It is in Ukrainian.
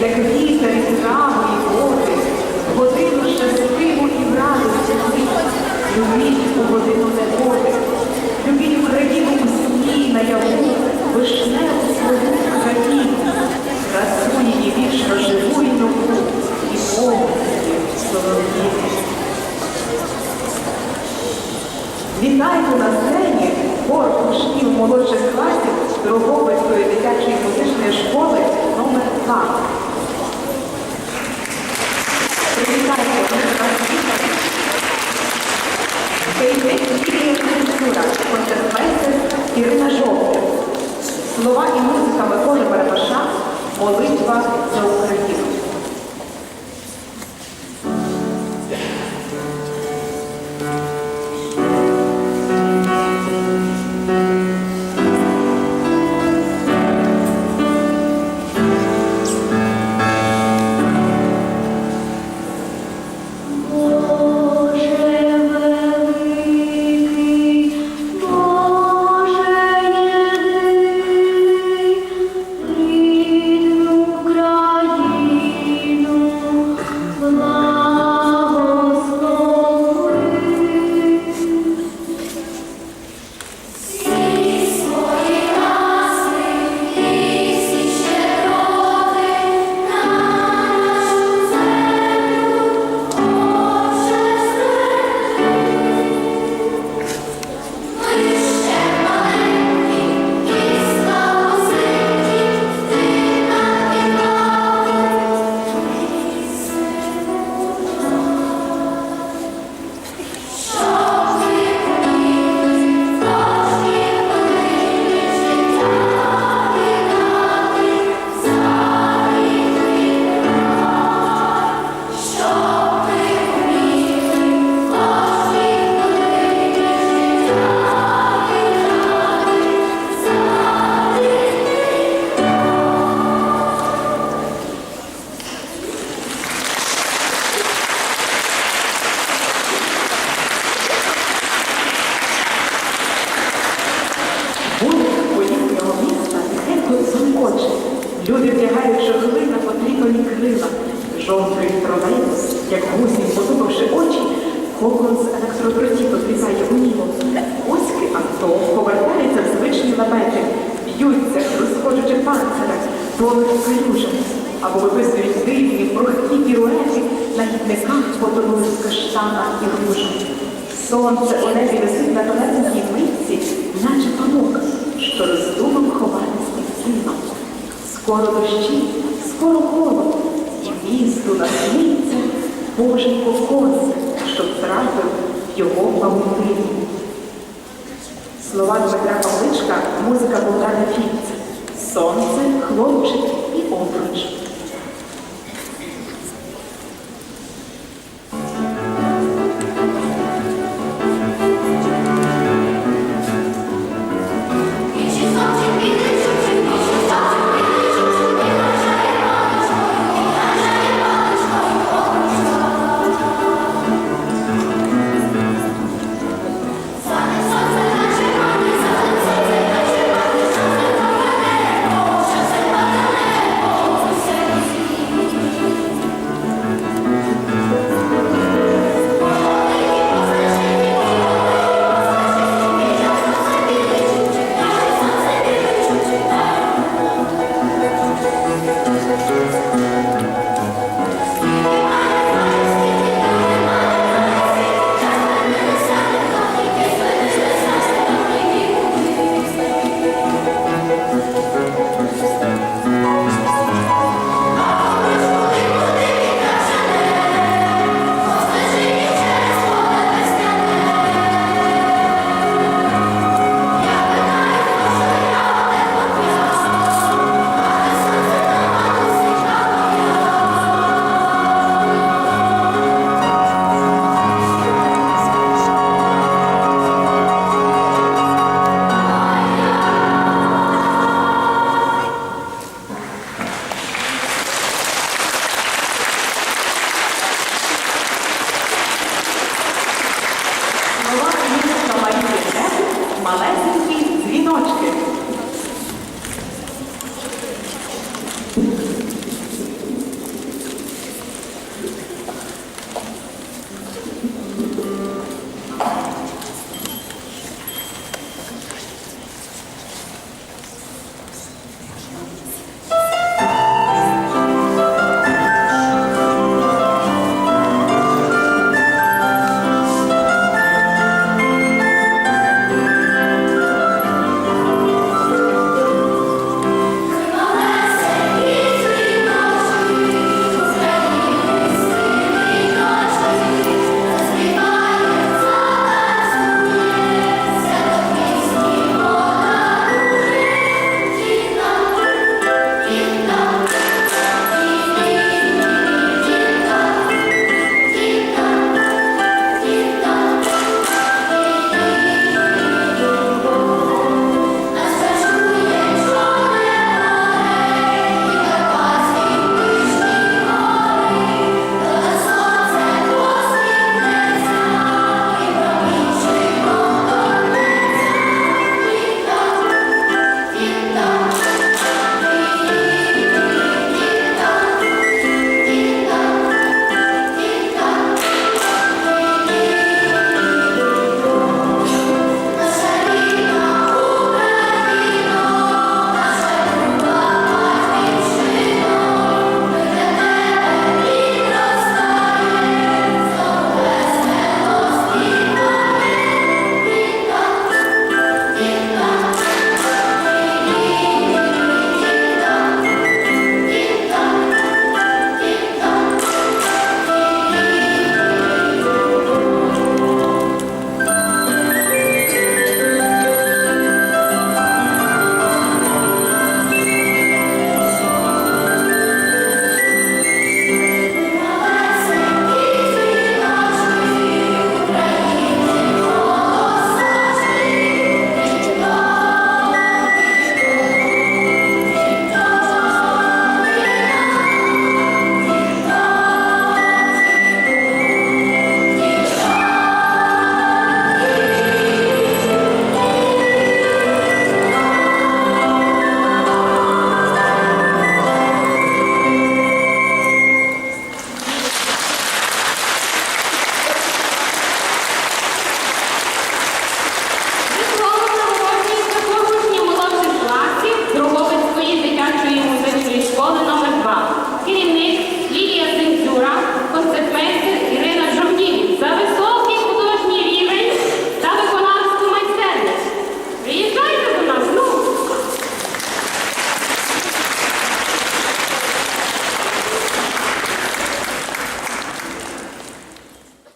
як вітер і трави води, годину щасливу і радості. Любіть у годину негоди, любіть Україну у сні наяву, вишневу свою країну, красу її вічно живу і нову, і повністю. Вітайте на сцені хор учнів молодших класів Дрогобицької дитячої музичної школи номер 2 Привітайте музика Керівник культура, Ірина Жовтя. Слова і музика Миколи Барабаша Молитва за Люди вдягають жогли на потріпані крила. Жовтий тролейбус, як гусінь, потупивши очі, кокон з електродротів відрізає у небо. Оськи авто повертаються в звичні лабети, б'ються, розходячи панцирем, тонуть в калюжах, або виписують дивні, прохкі піруети, на хідниках потонули в каштанах і ружах. Сонце у небі висить на тоненькій митці, наче памук, що роздумав. Скоро дощі, скоро холод, і місту насниться Божий покос, щоб трапив його пам'ятині. Слова Дмитра Павличка, музика Богдана Фільця. Сонце, хлопчик і обруч.